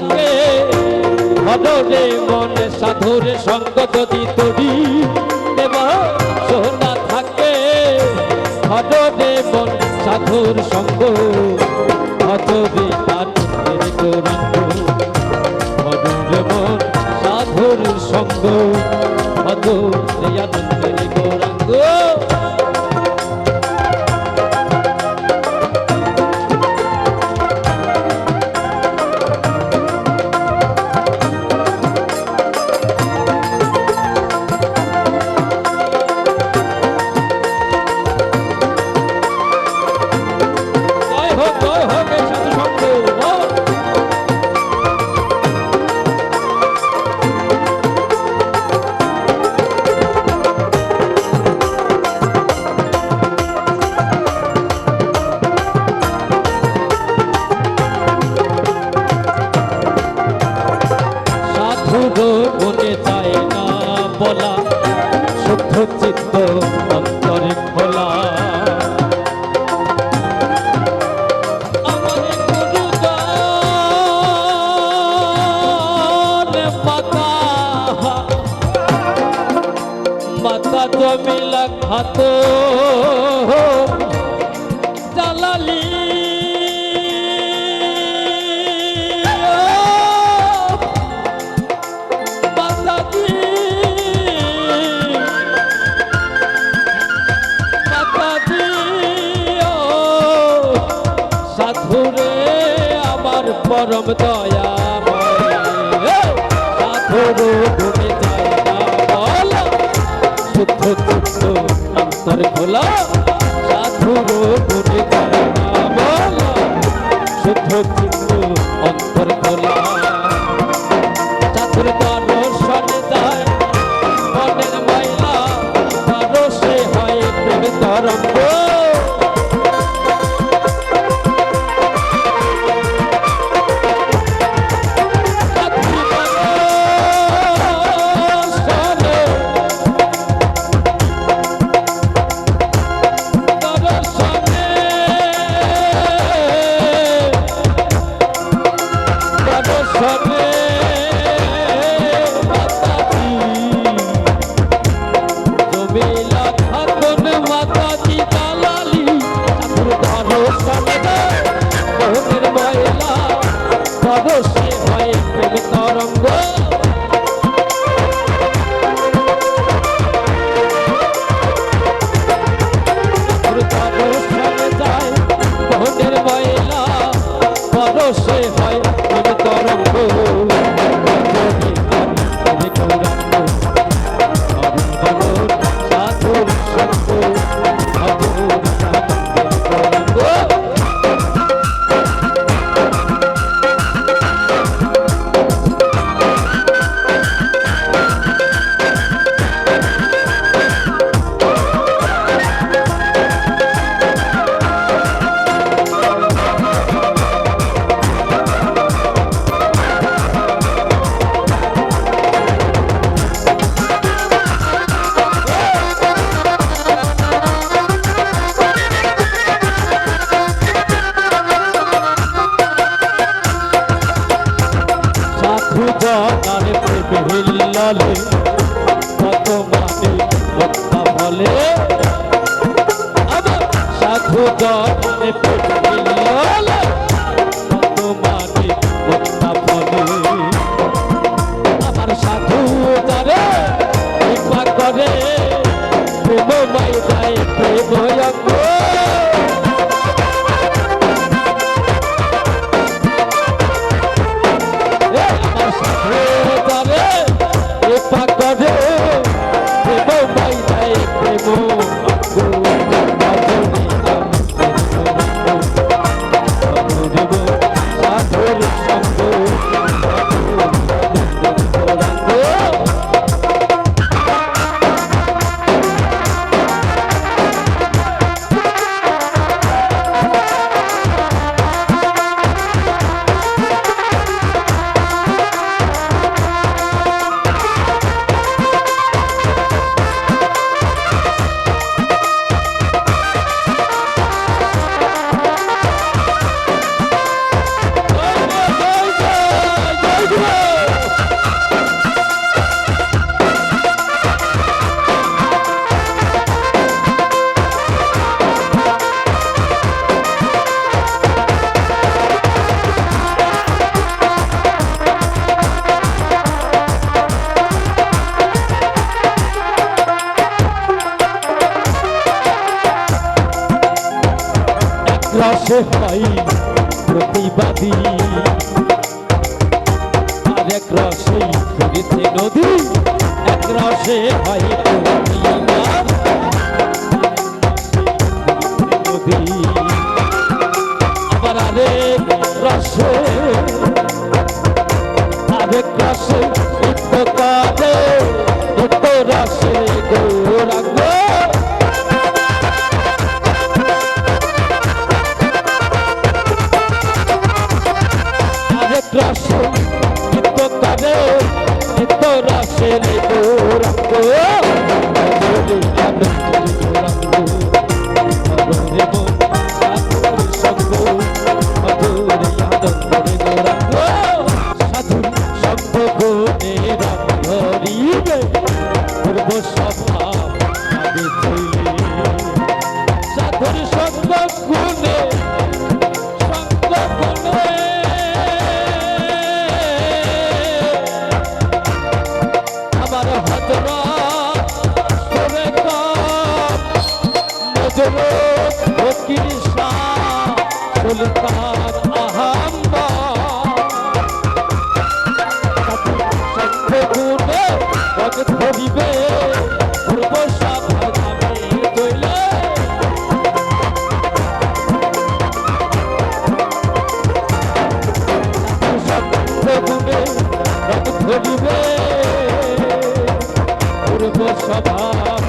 থাকে ভদরে মন, সাধুর সঙ্গ যদি তরি দেব, সোনা থাকে। ভদরে মন, সাধুর সঙ্গ ভদরে শুদ্ধ চিত্ত অন্তরে খোলা। মাতা জমিলা খাত। পরম দয়া সাধুর ভূমি যায় বল। শুদ্ধ চিত্ত অন্তর খোল। সাধুর ভূমি যায় বল। শুদ্ধ পরশে হয় হিল্লালে কত মানে হত্যা বলে। আমার সাধু জানার হয় প্রতিবাদী। আর এক রসে নদী এক রসে হয় সাধুর tchau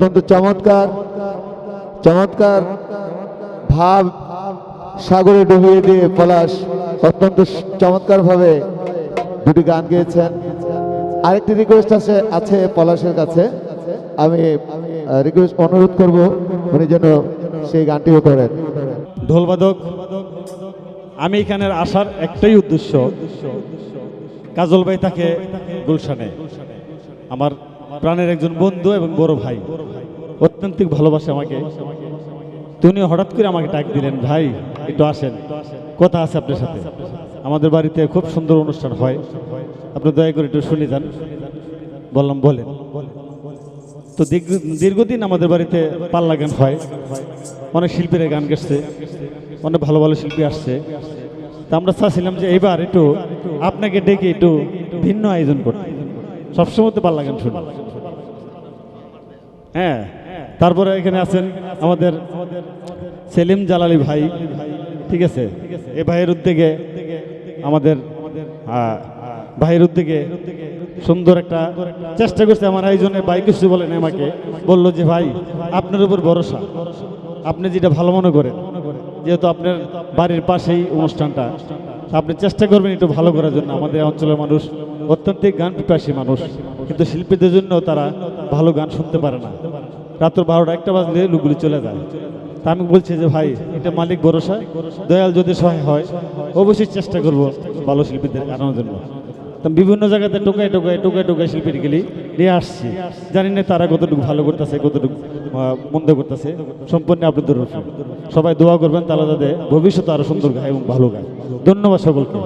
অত্যন্ত চমৎকার চমৎকার ভাব সাগরে ডুবিয়ে দিয়ে পলাশ অত্যন্ত চমৎকার ভাবে দুটি গান গেয়েছেন। আরেকটি রিকোয়েস্ট আছে আছে পলাশের কাছে। আমি রিকোয়েস্ট অনুরোধ করব উনি যেন সেই গানটিও করেন। ঢোলবাদক, আমি এখানের আসার একটাই উদ্দেশ্য, কাজল ভাই তাকে গুলশানে, আমার প্রাণের একজন বন্ধু এবং বড় ভাই। অত্যন্তিক ভালোবাসে আমাকে। তিনি হঠাৎ করে আমাকে ডাক দিলেন, ভাই, একটু আসেন। কথা আছে আপনার সাথে। আমাদের বাড়িতে খুব সুন্দর অনুষ্ঠান হয়। আপনি দয়া করে একটু শুনে যান। বললাম, বলেন। তো দীর্ঘ- দীর্ঘদিন আমাদের বাড়িতে পাল্লা গান হয়। অনেক শিল্পীরা গান গেছে। অনেক ভালো ভালো শিল্পী আসছে। তা আমরা চাচ্ছিলাম যে এবার একটু আপনাকে ডেকে একটু ভিন্ন আয়োজন করতে। সবসময় তো পাল্লা গান শুনি। হ্যাঁ তারপরে এখানে আছেন আমাদের সেলিম জালালি ভাই, ঠিক আছে? এ ভাইয়ের উদ্যোগে আমাদের ভাইয়ের উদ্যোগে সুন্দর একটা চেষ্টা করছে আমার আয়োজনে ভাই কিছু বলেন আমাকে। বলল যে, ভাই, আপনার উপর ভরসা। আপনি যেটা ভালো মনে করেন, যেহেতু আপনার বাড়ির পাশেই অনুষ্ঠানটা, আপনি চেষ্টা করবেন একটু ভালো করার জন্য আমাদের অঞ্চলের মানুষ অত্যন্ত গান পিপাসী মানুষ। কিন্তু শিল্পীদের জন্য তারা ভালো গান শুনতে পারে না। রাত্র বারোটা একটা বাজলে লোকগুলি চলে যায়। তা আমি বলছি যে, ভাই, এটা মালিক ভরসা। দয়াল যদি সহায় হয়, অবশ্যই চেষ্টা করব ভালো শিল্পীদের আনানোর জন্য। তো বিভিন্ন জায়গাতে টোকায় টোকায় টোকায় টোকায় শিল্পীর গেলি নিয়ে আসছি। জানি না তারা কতটুকু ভালো করতেছে, কতটুকু মন্দ করতেছে। সম্পূর্ণ আপনাদের। সবাই দোয়া করবেন তাহলে তাদের ভবিষ্যতে আরও সুন্দর গায় এবং ভালো গায়। ধন্যবাদ সকলকে।